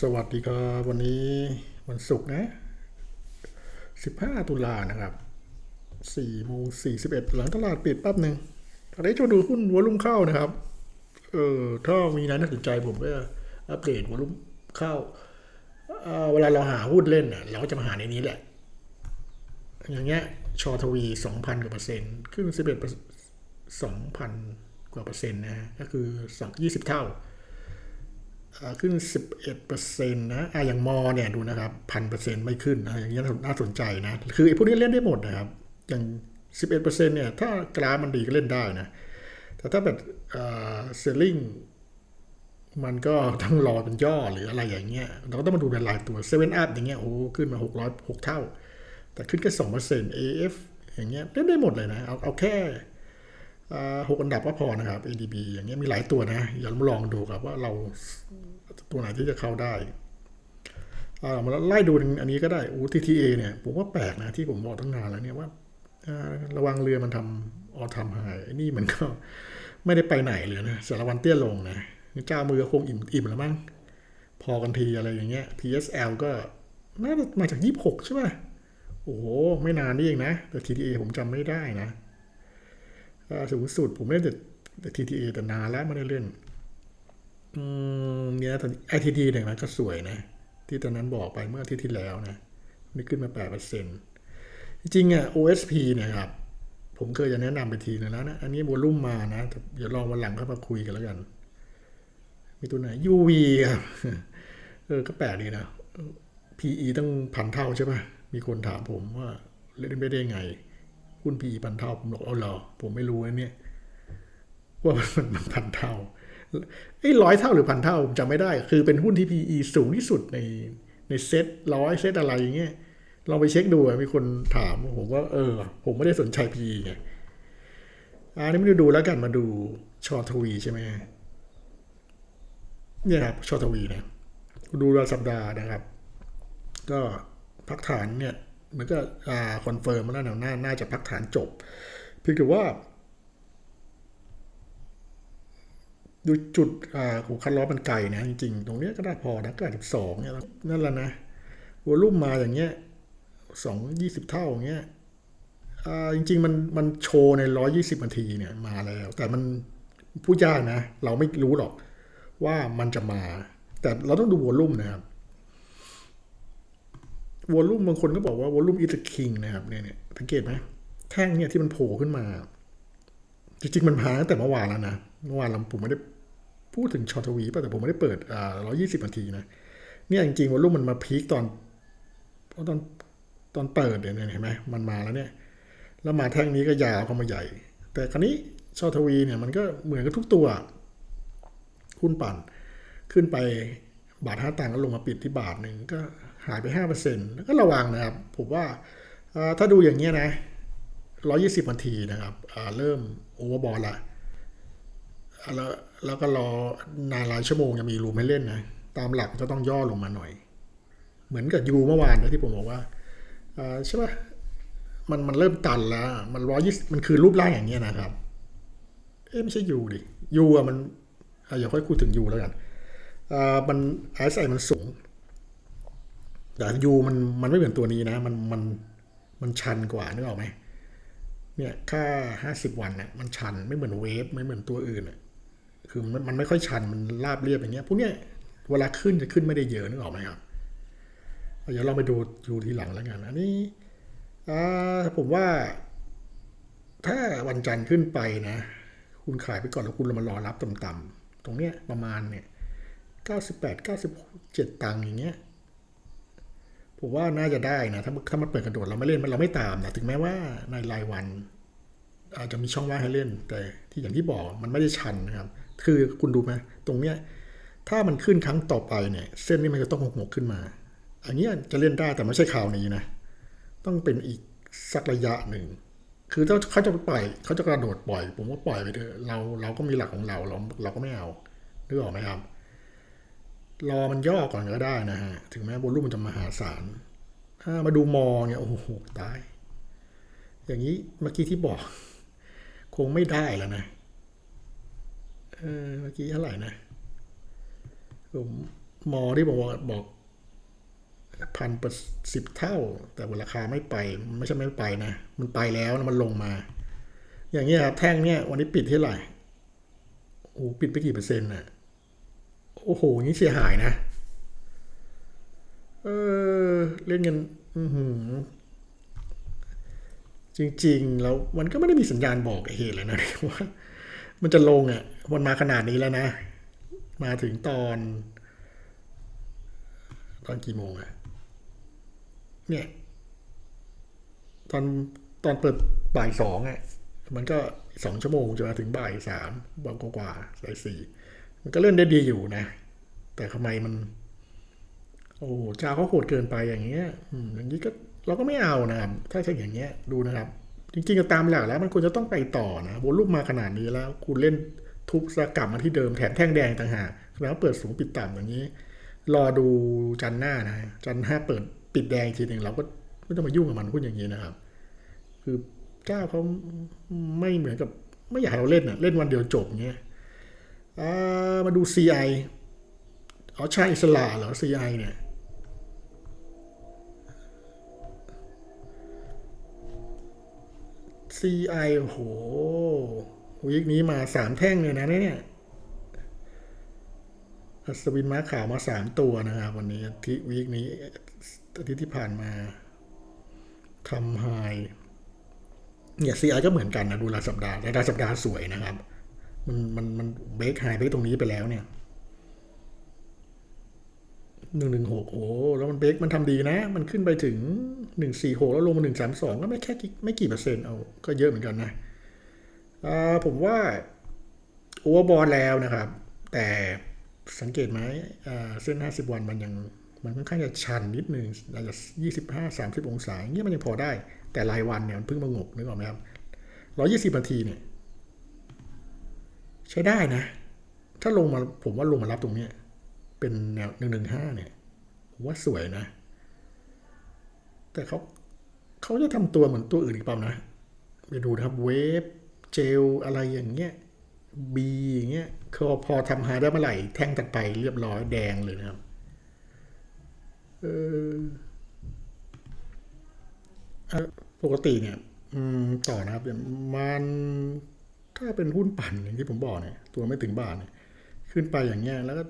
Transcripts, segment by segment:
สวัสดีครับวันนี้วันศุกร์นะ15 ตุลานะครับ4โมง41 หลังตลาดปิดแป๊บหนึ่งตอนนี้จะมาดูหุ้นวอลุ่มเข้านะครับ เออถ้ามีนั้นน่าสนใจผมก็อัปเดตวอลุ่มเข้าเเวลาเราหาหุ้นเล่นน่ะเราก็จะมาหาในนี้แหละ อย่างเงี้ยชอทวี 2,000 กว่าเปอร์เซ็นต์ขึ้น 11 2,000 กว่าเปอร์เซ็นต์นะฮะก็คือ 2 20 เท่า ขึ้น 11%นะอ่าอย่างมอเนี่ยดูนะครับพันเปอร์เซ็นต์ไม่ขึ้นนะอย่างเงี้ยน่าสนใจนะ คือไอ้พวกนี้เล่นได้หมดนะครับ อย่าง 11%เนี่ยถ้ากราฟมันดีก็เล่นได้นะ แต่ถ้าแบบเซลลิงมันก็ต้องรอเป็นย่อหรืออะไรอย่างเงี้ย เราก็ต้องมาดูเป็นรายตัวเซเว่นอัพอย่างเงี้ยโอ้ขึ้นมา 600 6เท่า แต่ขึ้นแค่2% AF อย่างเงี้ยเล่นได้หมดเลยนะ เอาเอาแค่ หกอันดับก็พอนะครับ ADB อย่างเงี้ยมีหลายตัวนะ อย่าลองดูครับว่าเราตัวไหนที่จะเข้าได้มาไล่ดูอันนี้ก็ได้อู TTA เนี่ยผมว่าแปลกนะที่ผมบอกตั้งนานแล้วเนี่ยว่าระวังเรือมันทำออทำหายไอ้นี่มันก็ไม่ได้ไปไหนเลยนะสารวันเตี้ยลงนะเจ้ามือคงอิ่มอิ่มแล้วมั้งพอกันทีอะไรอย่างเงี้ย PSL ก็น่าจะมาจาก 26 ใช่ไหมโอ้โห ไม่นานนี่เองนะ แต่ TTA ผมจำไม่ได้นะ สูงสุด ผมเล่นแต่แต่ TTA แต่นานแล้วไม่ได้เล่นเนี่ยตอน ITT เนี่ยมันก็สวยนะ ที่ตอนนั้นบอกไปเมื่ออาทิตย์ที่แล้วนะนี่ขึ้นมาแปดเปอร์เซ็นต์จริงๆอะ OSP เนี่ยครับ ผมเคยจะแนะนำไปทีนึงแล้วนะ อันนี้วอลุ่มมานะแต่เดี๋ยวลองวันหลังเข้ามาคุยกันแล้วกัน มีตัวไหน UV ครับเออก็แปลกดีนะ PE ตั้งพันเท่าใช่ป่ะมีคนถามผมว่าเล่นไม่ได้ไง หุ้น PE พันเท่า ผมบอกเอาหรอ ผมไม่รู้อันเนี่ย ว่ามันมันพันเท่าไอ้ร้อยเท่าหรือพันเท่าผมจำไม่ได้ คือเป็นหุ้นที่ PE สูงที่สุดในในเซ็ตร้อยเซ็ตอะไรอย่างเงี้ยลองไปเช็คดูมีคนถาม ผมว่าเออ ผมไม่ได้สนใจ PE ไงอันนี้ไม่ได้ดูแล้วกันมาดูชอทวีใช่ไหมเนี่ยครับชอทวีนะดูรายสัปดาห์นะครับ ก็พักฐานเนี่ย มันก็คอนเฟิร์มมาแล้วนะน่าน่าจะพักฐานจบ เพียงแต่ว่าดูจุดอ่าของคันล้อมันไกลนะจริงๆ ตรงเนี้ยก็ได้พอนะก็สิบสองเนี่ยนั่นแหละนะวอลุ่มมาอย่างเงี้ยสองยี่สิบเท่าอย่างเงี้ยจริง ๆ มันมันโชว์ในร้อยี่สิบนาทีเนี่ยมาแล้ว แต่มันพูดยากนะ เราไม่รู้หรอกว่ามันจะมา แต่เราต้องดูวอลุ่มนะครับ วอลุ่มบางคนก็บอกว่าวอลุ่มอิตาคิงนะครับเนี่ยเนี่ยสังเกตไหมแท่งเนี่ยที่มันโผล่ขึ้นมา จริงๆ มันมาตั้งแต่เมื่อวานแล้วนะ เมื่อวานเราผมไม่ได้พูดถึงชอตวีป่ะแต่ผมไม่ได้เปิดอ่าร้อยี่สิบนาทีนะ เนี่ยจริงๆวอลุ่มมันมาพีคตอนตอนตอนเปิดเนี่ยเห็นไหมมันมาแล้วเนี่ย แล้วมาแท่งนี้ก็ยาวเข้ามาใหญ่ แต่คราวนี้ชอทวีเนี่ยมันก็เหมือนกับทุกตัวหุ้นปั่น ขึ้นไปบาทห้าตังค์ก็ลงมาปิดที่บาทหนึ่งก็ หายไปห้าเปอร์เซ็นต์แล้วก็ระวังนะครับ ผมว่าถ้าดูอย่างเงี้นะร้อยี่สิบนาทีนะครับ เริ่มโอเวอร์บอลละแล้วแล้วก็รอนานหลายชั่วโมงยังมีรูมให้เล่นนะ ตามหลักจะต้องย่อลงมาหน่อย เหมือนกับยูเมื่อวานนะที่ผมบอกว่าใช่ปะมันมันเริ่มตันแล้ว มันร้อยยี่มันคือรูปร่างอย่างเงี้ยนะครับ เอ๊ะไม่ใช่ยูดิยูอะมันอะอย่าค่อยพูดถึงยูแล้วกันอ่ามันไอซ์ไอมันสูง แต่ยูมันมันไม่เหมือนตัวนี้นะ มันมันมันชันกว่านึกออกไหมเนี่ยค่าห้าสิบวันเนี่ยมันชันไม่เหมือนเวฟไม่เหมือนตัวอื่นอะคือมันมันไม่ค่อยชันมันราบเรียบอย่างเงี้ยพวกเนี้ยเวลาขึ้นจะขึ้นไม่ได้เยอะนึกออกไหมครับเดี๋ยวเราไปดูดูทีหลังแล้วกัน อันนี้อ่าผมว่า ถ้าวันจันทร์ขึ้นไปนะ คุณขายไปก่อนแล้วคุณมารอรับต่ำๆตรงเนี้ยประมาณเนี่ยเก้าสิบแปดเก้าสิบเจ็ดตังค์อย่างเงี้ย ผมว่าน่าจะได้นะถ้าถ้ามันเปิดกระโดดเราไม่เล่นมันเราไม่ตามนะถึงแม้ว่าในรายวัน อาจจะมีช่องว่างให้เล่น แต่ที่อย่างที่บอกมันไม่ได้ชันนะครับ คือคุณดูไหมตรงเนี้ยถ้ามันขึ้นครั้งต่อไปเนี่ย เส้นนี้มันจะต้องหกหกขึ้นมา อันนี้จะเล่นได้แต่ไม่ใช่คราวนี้นะ ต้องเป็นอีกสักระยะหนึ่ง คือถ้าเขาจะปล่อยเขาจะกระโดดปล่อย ผมว่าปล่อยไปเถอะเราเราก็มีหลักของเราเราเราก็ไม่เอานึกออกไหมครับ รอมันย่อก่อนก็ได้นะฮะ ถึงแม้โวลุ่มมันจะมหาศาลถ้ามาดูมอเนี่ยโอ้โหตาย อย่างนี้เมื่อกี้ที่บอก คงไม่ได้แล้วนะเออเมื่อกี้เท่าไหร่นะผมมอที่บอกว่าบอกพันเปอร์สิบเท่า แต่ราคาไม่ไปไม่ใช่ไม่ไปนะ มันไปแล้วแล้วมันลงมา อย่างเงี้ยครับแท่งเนี้ยวันนี้ปิดเท่าไหร่โอ้ปิดไปกี่เปอร์เซ็นต์น่ะ โอ้โห นี่เสียหายนะ เออ เล่นเงิน อืจริง ๆ แล้วมันก็ไม่ได้มีสัญญาณบอกเหตุเลยนะว่า มันจะลงอะมันมาขนาดนี้แล้วนะ มาถึงตอน ตอนกี่โมงอะเนี่ย ตอนตอนเปิดบ่ายสองอะมันก็สองชั่วโมงจะมาถึงบ่ายสามบางกว่าสายสี่ มันก็เล่นได้ดีอยู่นะ แต่ทำไมมัน โอ้เจ้าเขาโหดเกินไปอย่างเงี้ยอย่างนี้ก็เราก็ไม่เอานะครับ ถ้าใช่อย่างเงี้ยดูนะครับ จริงๆก็ตามหลักแล้ว มันควรจะต้องไปต่อนะวอลลุ่มาขนาดนี้แล้ว คุณเล่นทุบสกลับมาที่เดิมแถมแท่งแดงต่างหากแล้วเปิดสูงปิดต่ำอย่างนี้ รอดูจันทร์หน้านะ จันทร์ห้าเปิดปิดแดงอีกทีหนึ่งเราก็ไม่ต้องมายุ่งกับมันพูดอย่างนี้นะครับ คือเจ้าเขาไม่เหมือนกับไม่อยากให้เราเล่นอะเล่นวันเดียวจบเงี้ย มาดู CI อ๋อใช่อิสระเหรอ CI เนี่ย CI โอ้โหวีคนี้มาสามแท่งเลยนะเนี่ยอัศวินม้าขาวมาสามตัวนะครับ วันนี้อาที่วีคนี้อาทิตย์ที่ผ่านมาทำไฮเนี่ย CI ก็เหมือนกันนะ ดูรายสัปดาห์รายสัปดาห์สวยนะครับ มันมันมันเบรกไฮเบรกตรงนี้ไปแล้วเนี่ยหนึ่งหนึ่งหกโอ้แล้วมันเบรกมันทำดีนะ มันขึ้นไปถึงหนึ่งสี่หกแล้วลงมาหนึ่งสามสองก็ไม่แค่ไม่กี่เปอร์เซ็นต์เอาก็เยอะเหมือนกันนะอ่าผมว่าโอเวอร์บอลแล้วนะครับ แต่สังเกตไหมอ่าเส้น50วันมันยังมันค่อนข้างจะชันนิดนึงอาจจะ25 30องศาสามสิบอย่าเงี้ยมันยังพอได้ แต่รายวันเนี่ยมันเพิ่งมางบนึกออกไหมครับ120นาทีเนี่ย ใช้ได้นะ ถ้าลงมาผมว่าลงมารับตรงเนี้ย เป็นแนวหนึ่งหนึ่งห้าเนี่ย ผมว่าสวยนะ แต่เขาเขาจะทำตัวเหมือนตัวอื่นอีกเปล่านะ ไปดูนะครับเวฟเจลอะไรอย่างเงี้ยบีอย่างเงี้ยคือพอทำหาได้เมื่อไหร่ แท่งตัดไปเรียบร้อยแดงเลยนะครับ เออปกติเนี่ย อืม ต่อนะครับมัน ถ้าเป็นหุ้นปั่นอย่างที่ผมบอกเนี่ย ตัวไม่ถึงบาทเนี่ยขึ้นไปอย่างเงี้ยแล้วก็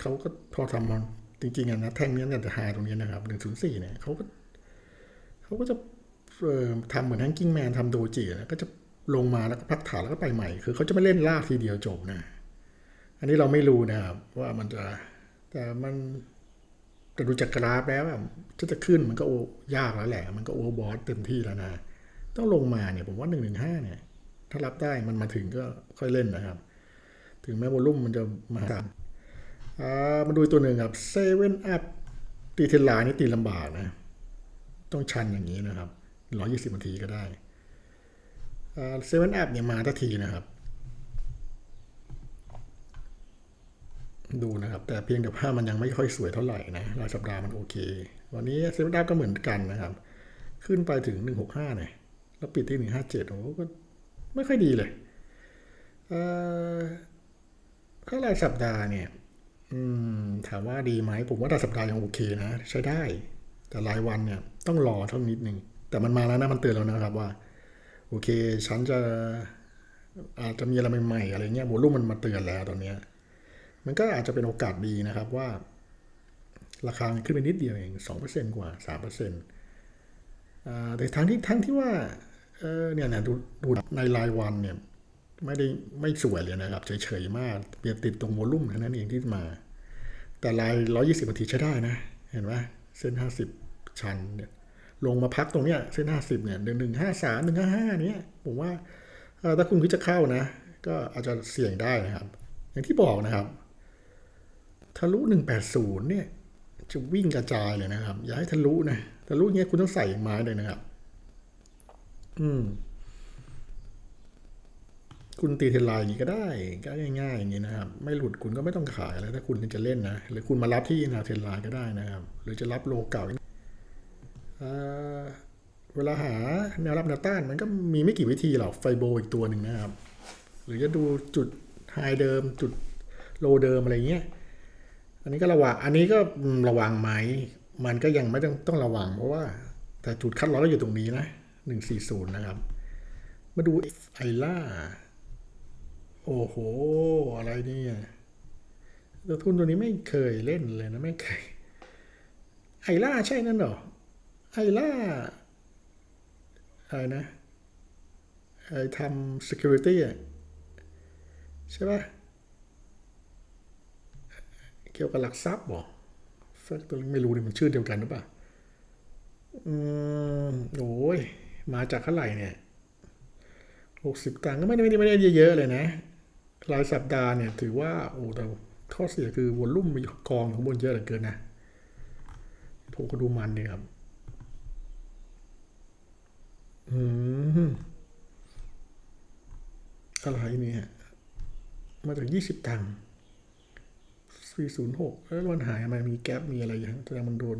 เขาก็พอทำมันจริงๆอะนะแท่งนี้เนี่ยจะหาตรงนี้นะครับหนึ่งศูนย์สี่เนี่ยเขาก็เขาก็จะเอ่อทำเหมือนแฮงกิ้งแมนทำโดจินะก็จะลงมาแล้วก็พักฐานแล้วก็ไปใหม่ คือเขาจะไม่เล่นลากทีเดียวจบนะ อันนี้เราไม่รู้นะครับว่ามันจะแต่มันแต่ดูจากกราฟแล้วอะถ้าจะขึ้นมันก็โอยากแล้วแหละ มันก็โอบอทเต็มที่แล้วนะ ต้องลงมาเนี่ยผมว่าหนึ่งหนึ่งห้าเนี่ย ถ้ารับได้มันมาถึงก็ค่อยเล่นนะครับ ถึงแม้วอลุ่มมันจะมาตามมาดูตัวหนึ่งครับเซเว่นอัพตีเทลไลน์นี่ตีลำบากนะ ต้องชันอย่างนี้นะครับร้อยี่สิบนาทีก็ได้เซเว่นอัพเนี่ยมาทันทีนะครับ ดูนะครับ แต่เพียงแต่ว่ามันยังไม่ค่อยสวยเท่าไหร่นะรายสัปดาห์มันโอเค วันนี้เซเว่นอัพก็เหมือนกันนะครับ ขึ้นไปถึงหนึ่งหกห้าเนี่ยแล้วปิดที่หนึ่งห้าเจ็ดโอ้ก็ ไม่ค่อยดีเลย เอ่อถ้ารายสัปดาห์เนี่ย อืม ถามว่าดีไหม ผมว่ารายสัปดาห์ยังโอเคนะ ใช้ได้ แต่รายวันเนี่ย ต้องรอเท่านิดนึง แต่มันมาแล้วนะ มันเตือนแล้วนะครับว่า โอเค ฉันจะอาจจะมีอะไรใหม่ๆอะไรเงี้ยโวลุ่มมันมาเตือนแล้วตอนเนี้ย มันก็อาจจะเป็นโอกาสดีนะครับว่า ราคาขึ้นไปนิดเดียวเองสองเปอร์เซ็นกว่าสามเปอร์เซ็นต์แต่ทั้งที่ทั้งที่ว่า เออเนี่ยนะดูดูในรายวันเนี่ย ไม่ได้ไม่สวยเลยนะครับ เฉยๆมากเปียบติดตรงโวลุ่มเท่านั้นเองที่มา แต่รายร้อยี่สิบนาทีใช้ได้นะ เห็นไหมเส้นห้าสิบชันเนี่ยลงมาพักตรงเนี้ยเส้นห้าสิบเนี่ยหนึ่งหนึ่งห้าสามหนึ่งห้าห้าเนี้ยผมว่าถ้าคุณคิดจะเข้านะ ก็อาจจะเสี่ยงได้นะครับ อย่างที่บอกนะครับทะลุหนึ่งแปดศูนย์เนี่ยจะวิ่งกระจายเลยนะครับ อย่าให้ทะลุนะทะลุเงี้ยคุณต้องใส่ไม้เลยนะครับ อืม คุณตีเทลไลน์อย่างนี้ก็ได้ก็ง่ายๆอย่างนี้นะครับ ไม่หลุดคุณก็ไม่ต้องขายแล้วถ้าคุณจะเล่นนะหรือคุณมารับที่แนวเทลไลน์ก็ได้นะครับ หรือจะรับโลเก่าเวลาหาแนวรับแนวต้านมันก็มีไม่กี่วิธีหรอกไฟโบอีกตัวหนึ่งนะครับ หรือจะดูจุดไฮเดิมจุดโลเดิมอะไรเงี้ยอันนี้ก็ระวังอันนี้ก็ระวังไหม มันก็ยังไม่ต้องต้องระวังเพราะว่า แต่จุดคัดลอสก็อยู่ตรงนี้นะ หนึ่งสี่ศูนย์นะครับ มาดูไอล่า โอ้โห อะไรเนี่ยตัวทุนตัวนี้ไม่เคยเล่นเลยนะ ไม่เคย ไอล่าใช่นั่นหรอ ไอล่า อะไรนะ ไอทำ security อะใช่ปะเกี่ยวกับหลักทรัพย์หรอฟักตัวไม่รู้นี่มันชื่อเดียวกันหรือเปล่า อืม โอ้ย มาจากเท่าไหร่เนี่ยหกสิบตังค์ก็ไม่ได้ไม่ได้ไม่ได้เยอะๆเลยนะ รายสัปดาห์เนี่ย ถือว่าโอ้แต่ข้อเสียคือวอลลุ่มมีกองข้างบนเยอะเหลือเกินนะผมก็ดูมันดีครับ อืมอะไรเนี่ย มาจากยี่สิบตังค์สี่ศูนย์หกแล้วมันหายมามีแก๊ปมีอะไรอย่างแสดงมันโดน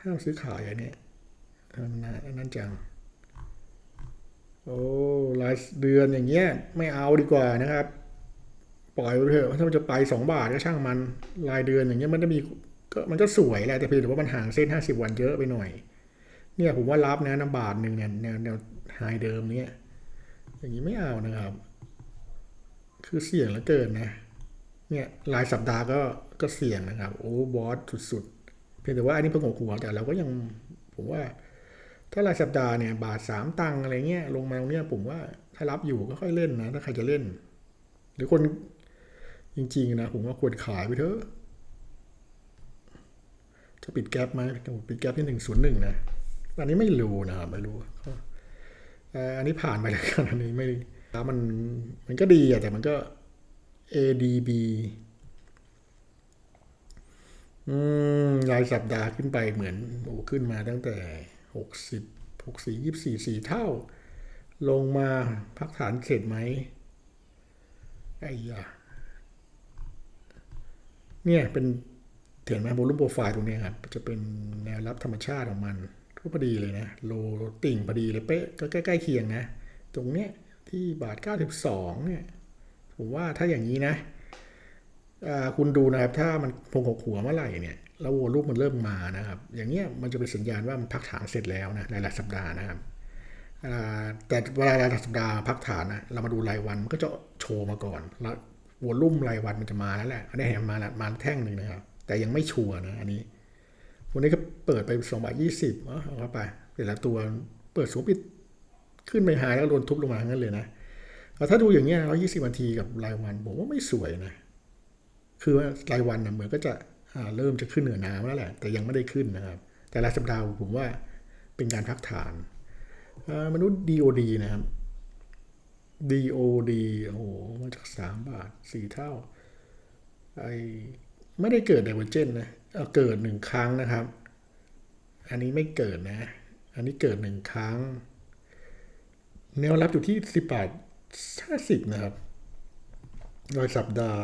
ห้ามซื้อขายอย่างเนี้ย นนั้นนนั้นจัง โอ้รายเดือนอย่างเงี้ย ไม่เอาดีกว่านะครับ ปล่อยไปเถอะถ้ามันจะไปสองบาทก็ช่างมัน รายเดือนอย่างเงี้ยมันจะมีก็มันก็สวยแหละแต่เพียงแต่ว่ามันห่างเส้นห้าสิบวันเยอะไปหน่อย เนี่ยผมว่ารับนะน้ำบาทหนึ่งเนี่ยแนวแนวไฮเดิมเนี่ย อย่างนี้ไม่เอานะครับ คือเสี่ยงเหลือเกินนะ เนี่ยรายสัปดาห์ก็ก็เสี่ยงนะครับ โอ้บอสสุดๆ เพียงแต่ว่าอันนี้เพิ่งหัวหัวแต่เราก็ยังผมว่า ถ้ารายสัปดาห์เนี่ยบาทสามตังอะไรเงี้ยลงมาตรงเนี้ยผมว่าถ้ารับอยู่ก็ค่อยเล่นนะถ้าใครจะเล่น หรือคนจริงๆนะผมว่าควรขายไปเถอะ จะปิดแก๊ปไหมปิดแก๊ปที่หนึ่งศูนย์หนึ่งนะอันนี้ไม่รู้นะครับไม่รู้อันนี้ผ่านไปแล้วกันอันนี้ไม่แล้วมันมันก็ดีอะแต่มันก็ ADB อืมรายสัปดาห์ขึ้นไปเหมือนโอ้ขึ้นมาตั้งแต่ หกสิบหกสี่ยี่สี่สี่เท่า ลงมาพักฐานเสร็จไหมไอ้ยาเนี่ยเป็นเห็นไหมโวลุ่มโปรไฟล์ตรงนี้ครับจะเป็นแนวรับธรรมชาติของมันก็พอดีเลยนะโลติ่งพอดีเลยเป๊ะก็ใกล้ๆเคียงนะ ตรงเนี้ยที่บาท 92เนี่ยผมว่าถ้าอย่างนี้นะคุณดูนะครับ ถ้ามันพงหกหัวเมื่อไหร่เนี่ย แล้ววอลุ่มมันเริ่มมานะครับ อย่างเงี้ยมันจะเป็นสัญญาณว่ามันพักฐานเสร็จแล้วนะในรายสัปดาห์นะครับแต่เวลารายสัปดาห์พักฐานนะเรามาดูรายวันมันก็จะโชว์มาก่อน แล้ววอลุ่มรายวันมันจะมาแล้วแหละอันนี้เห็นมาแล้วมาแท่งหนึ่งนะครับ แต่ยังไม่ชัวร์นะอันนี้ วันนี้ก็เปิดไปสองบาทยี่สิบเอาเข้าไปแต่ละตัวเปิดสูงปิดขึ้นไปหายแล้วโดนทุบลงมาทั้งนั้นเลยนะถ้าดูอย่างเงี้ยร้อยี่สิบนาทีกับรายวันผมว่าไม่สวยนะ คือว่ารายวันนะเหมือนก็จะ เริ่มจะขึ้นเหนือน้ำแล้วแหละ แต่ยังไม่ได้ขึ้นนะครับ แต่รายสัปดาห์ผมว่าเป็นการพักฐาน มนุษย์ DOD นะครับ DOD โอ้โห มาจากสามบาทสี่เท่า ไอไม่ได้เกิดไดเวอร์เจนนะเเกิดหนึ่งครั้งนะครับ อันนี้ไม่เกิดนะ อันนี้เกิดหนึ่งครั้ง แนวรับอยู่ที่สิบบาทห้าสิบนะครับรายสัปดาห์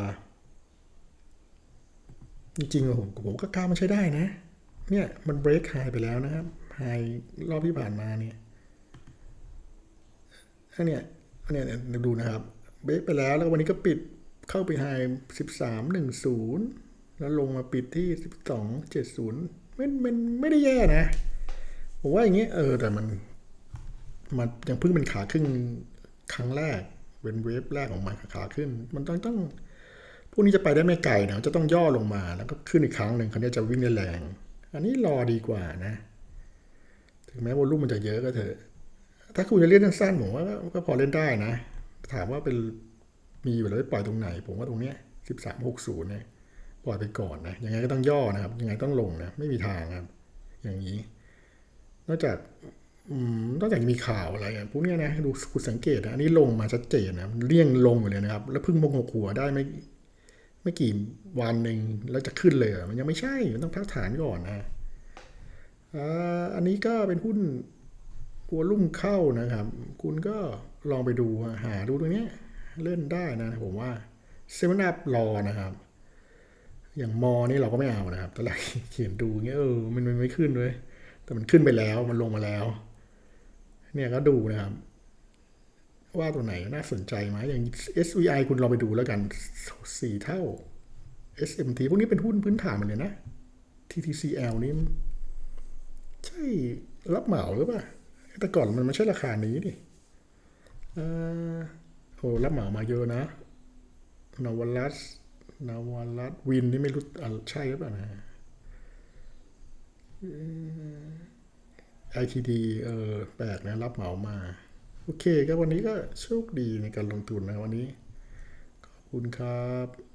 จริงๆอผมผมก็กล้ามันใช้ได้นะ เนี่ยมันเบรกไฮไปแล้วนะครับไฮรอบที่ผ่านมาเนี่ยอันเนี้ยอันเนี้ยดูนะครับ เบรกไปแล้วแล้ววันนี้ก็ปิดเข้าไปไฮสิบสามหนึ่งศูนย์แล้วลงมาปิดที่สิบสองเจ็ดศูนย์ไม่มันไม่ได้แย่นะ ผมว่าอย่างเงี้ยเออแต่มันมันยังเพิ่งเป็นขาขึ้นครั้งแรกเป็นเวฟแรกของมันขาขึ้น มันต้องต้อง พวกนี้จะไปได้ไม่ไกลนะจะต้องย่อลงมาแล้วก็ขึ้นอีกครั้งหนึ่งคันนี้จะวิ่งได้แรง อันนี้รอดีกว่านะ ถึงแม้วอลุ่มมันจะเยอะก็เถอะ ถ้าคุณจะเล่นสั้นๆผมว่าก็พอเล่นได้นะ ถามว่าเป็นมีอยู่แล้วไปปล่อยตรงไหน ผมว่าตรงเนี้ยสิบสามหกศูนย์เนี่ยปล่อยไปก่อนนะยังไงก็ต้องย่อนะครับ ยังไงต้องลงนะไม่มีทางครับ อย่างนี้ นอกจากนอกจากจะมีข่าวอะไรพวกนี้นะดูคุณสังเกตนะอันนี้ลงมาชัดเจนนะเลี่ยงลงอยู่เลยนะครับ แล้วพิ่งมงหกหัวได้ไม่ ไม่กี่วันหนึ่งแล้วจะขึ้นเลยมันยังไม่ใช่ มันต้องพักฐานก่อนนะอันนี้ก็เป็นหุ้นหัวลุ่มเข้านะครับ คุณก็ลองไปดูหาดูตรงนี้เล่นได้นะ ผมว่าเซเว่นอัพรอนะครับ อย่างมอนี่เราก็ไม่เอานะครับตอนแรกเขียนดูเงี้ยเออมันไม่ขึ้นเลยแต่มันขึ้นไปแล้วมันลงมาแล้ว เนี่ยก็ดูนะครับ ว่าตัวไหนน่าสนใจไหมอย่าง SVI คุณลองไปดูแล้วกันสี่เท่า SMT พวกนี้เป็นหุ้นพื้นฐานมันเลยนะ TTCL นี่ใช่รับเหมาหรือเปล่า แต่ก่อนมันไม่ใช่ราคานี้ดิโอ้รับเหมามาเยอะนะ นวลัสนวลัสวินนี่ไม่รู้ใช่หรือเปล่านะไอทีดเออแปลกนะรับเหมามา โอเคก็วันนี้ก็โชคดีในการลงทุนนะวันนี้ ขอบคุณครับ